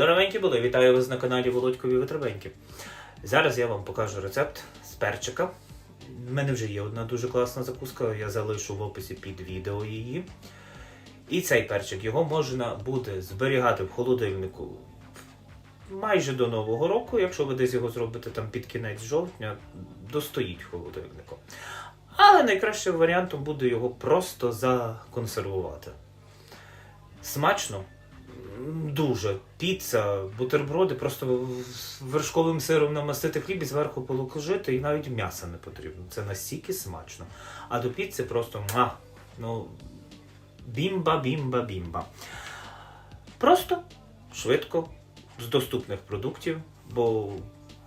Здоровенькі були, вітаю вас на каналі Володькові Витривенькі. Зараз я вам покажу рецепт з перчика. У мене вже є одна дуже класна закуска, я залишу в описі під відео її. І цей перчик його можна буде зберігати в холодильнику майже до Нового року, якщо ви десь його зробите там під кінець жовтня, достоїть в холодильнику. Але найкращим варіантом буде його просто законсервувати. Смачно, дуже. Піца, бутерброди, просто вершковим сиром намастити хліб і зверху положити, і навіть м'яса не потрібно. Це настільки смачно. А до піци просто муа, ну, бімба, бімба, бімба. Просто, швидко, з доступних продуктів, бо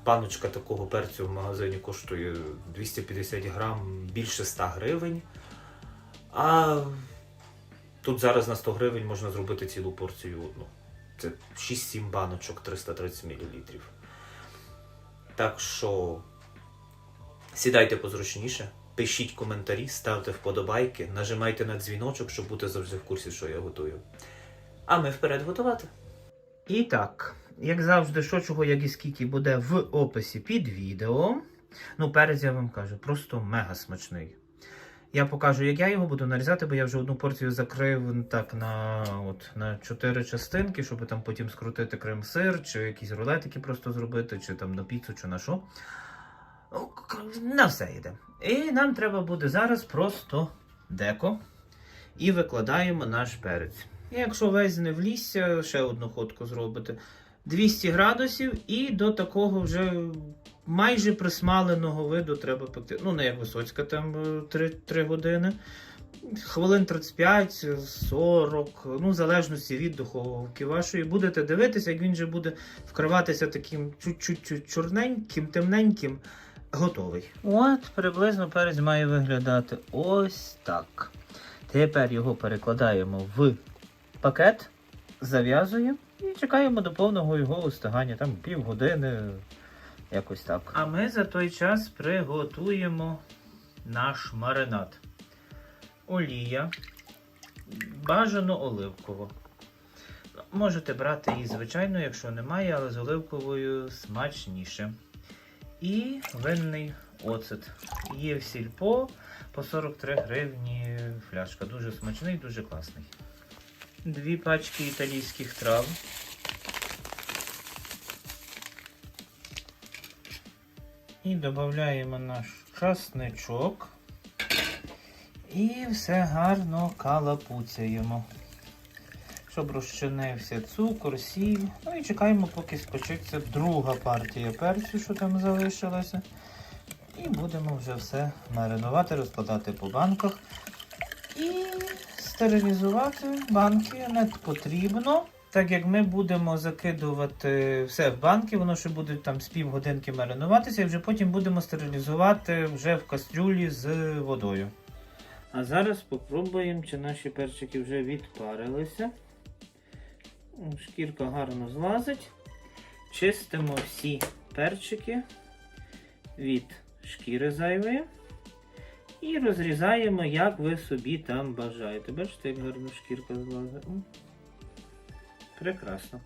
баночка такого перцю в магазині коштує 250 грам більше 100 гривень. А тут зараз на 100 гривень можна зробити цілу порцію одну. Це 6-7 баночок 330 мл. Так що сідайте позручніше, пишіть коментарі, ставте вподобайки, нажимайте на дзвіночок, щоб бути завжди в курсі, що я готую. А ми вперед готувати. І так, як завжди, що чого, як і скільки буде в описі під відео. Ну, перець я вам кажу, просто мега смачний. Я покажу, як я його буду нарізати, бо я вже одну порцію закрив так на, от, на 4 частинки, щоб там потім скрутити крем-сир, чи якісь рулетики просто зробити, чи там на піцу, чи на що. Ну, На все йде. І нам треба буде зараз просто деко. І викладаємо наш перець. І якщо весь не влізся, ще одну ходку зробите. 200 градусів і до такого вже майже присмаленого виду треба пекти. Ну, не як висоцька, там е, 3, 3 години. Хвилин 35-40, ну, в залежності від духовки вашої. Будете дивитися, як він же буде вкриватися таким чуть-чуть чорненьким, темненьким, готовий. От приблизно перець має виглядати ось так. Тепер його перекладаємо в пакет, зав'язуємо і чекаємо до повного його остигання, там півгодини, якось так. А ми за той час приготуємо наш маринад. Олія, бажано оливково. Можете брати її звичайно, якщо немає, але з оливковою смачніше. І винний оцет. Є в сільпо по 43 гривні фляжка. Дуже смачний, дуже класний. Дві пачки італійських трав. І додаємо наш часничок. І все гарно калапуцяємо. Щоб розчинився цукор, сіль. Ну і чекаємо, поки спечеться друга партія перцю, що там залишилася. І будемо вже все маринувати, розкладати по банках. І стерилізувати банки не потрібно. Так як ми будемо закидувати все в банки, воно ще буде там з півгодинки маринуватися, і вже потім будемо стерилізувати вже в кастрюлі з водою. А зараз спробуємо, чи наші перчики вже відпарилися. Шкірка гарно злазить. Чистимо всі перчики від шкіри зайвої. І розрізаємо, як ви собі там бажаєте. Бачите, як гарно шкірка злазить. Прекрасно.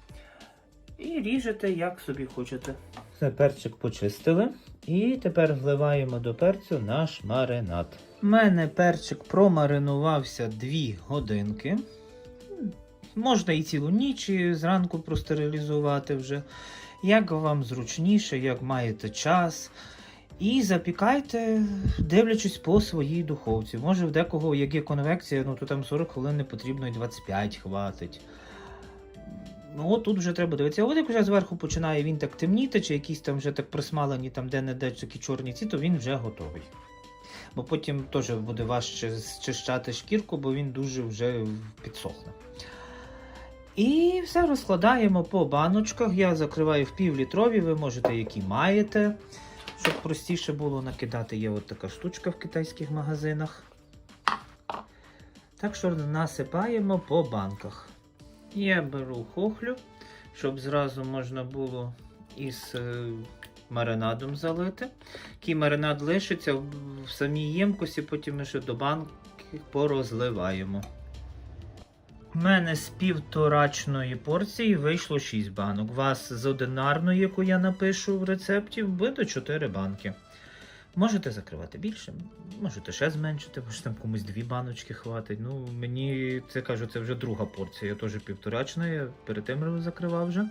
І ріжете, як собі хочете. Все, перчик почистили. І тепер вливаємо до перцю наш маринад. У мене перчик промаринувався 2 годинки. Можна і цілу ніч, і зранку простерилізувати вже. Як вам зручніше, як маєте час. І запікайте, дивлячись по своїй духовці. Може, в декого, як є конвекція, ну то там 40 хвилин не потрібно і 25 хватить. Ну, от тут вже треба дивитися. От як вже зверху починає він так темніти, чи якісь там вже так присмалені, там де-не-де такі чорні ці, то він вже готовий. Бо потім теж буде важче зчищати шкірку, бо він дуже вже підсохне. І все розкладаємо по баночках. Я закриваю в півлітрові, ви можете, які маєте. Щоб простіше було накидати, є от така штучка в китайських магазинах. Так що насипаємо по банках. Я беру хохлю, щоб зразу можна було із е, маринадом залити. Такий маринад лишиться в, самій ємкості, потім ми ще до банки порозливаємо. У мене з півторачної порції вийшло 6 банок. У вас з одинарної, яку я напишу в рецепті, буде 4 банки. Можете закривати більше, можете ще зменшити, може там комусь дві баночки хватить. Ну, мені це кажу, це вже друга порція. Я теж півторачна, я перед тим закривав вже.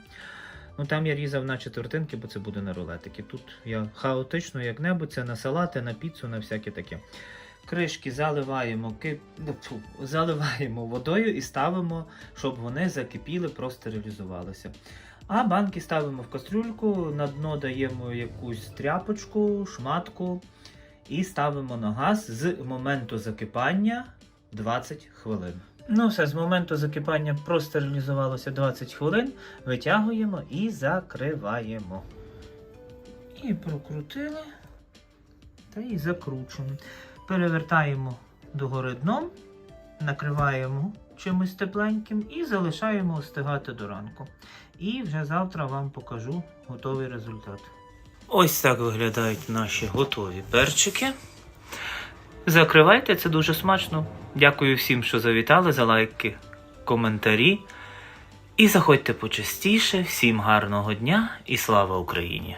Ну там я різав на четвертинки, бо це буде на рулетики. Тут я хаотично, як небудь, це на салати, на піцу, на всяке таке. Кришки заливаємо, ки... ну, заливаємо водою і ставимо, щоб вони закипіли, простерилізувалися. А банки ставимо в кастрюльку, на дно даємо якусь тряпочку, шматку і ставимо на газ з моменту закипання 20 хвилин. Ну все, з моменту закипання простерилізувалося 20 хвилин, витягуємо і закриваємо. І прокрутили та і закручуємо. Перевертаємо догори дном, накриваємо чимось тепленьким і залишаємо остигати до ранку. І вже завтра вам покажу готовий результат. Ось так виглядають наші готові перчики. Закривайте, це дуже смачно. Дякую всім, що завітали, за лайки, коментарі. І заходьте почастіше. Всім гарного дня і слава Україні!